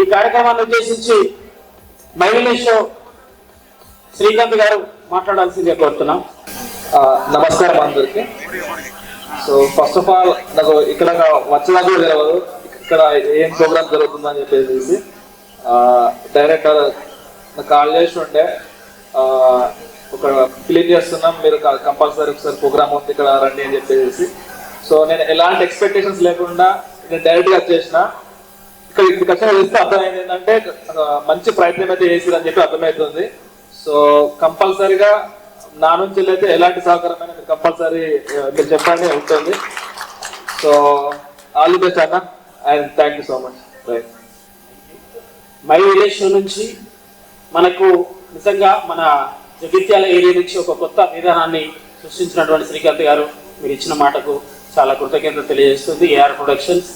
ఈ కార్యక్రమాన్ని ఉద్దేశించి మహిళేశ్వ శ్రీకాంత్ గారు మాట్లాడాల్సిందే కోరుతున్నాం. నమస్కారం అందరికి. సో ఫస్ట్ ఆఫ్ ఆల్ నాకు ఇక్కడ వచ్చేదా కూడా తెలియదు ఇక్కడ ఏం ప్రోగ్రామ్ జరుగుతుందని చెప్పేసి. డైరెక్టర్ నాకు కాల్ చేసి ఉండే. ఒక క్లీన్ చేస్తున్నాం. మీరు కంపల్సరీ ఒకసారి ప్రోగ్రామ్ ఉంది ఇక్కడ రండి అని చెప్పేసి. సో నేను ఎలాంటి ఎక్స్పెక్టేషన్స్ లేకుండా నేను డైరెక్ట్గా చేసిన ఇక్కడ ఇప్పుడు వచ్చిన చూస్తే అర్థమైంది ఏంటంటే మంచి ప్రయత్నం అయితే చేసిరని చెప్పి అర్థమవుతుంది సో కంపల్సరీగా నా నుంచి అయితే ఎలాంటి సహకారమైన మీరు కంపల్సరీ మీరు చెప్పండి ఉంటుంది. సో ఆల్ ది బెస్ట్ అన్న. And thank you so much right my village నుంచి మనకు నిజంగా మన జగిత్యాల ఏరియా నుంచి ఒక కొత్త విధానాన్ని సృష్టించినటువంటి శ్రీకాంత్ గారు మీరు ఇచ్చిన మాటకు చాలా కృతజ్ఞత తెలియజేస్తుంది. AR productions.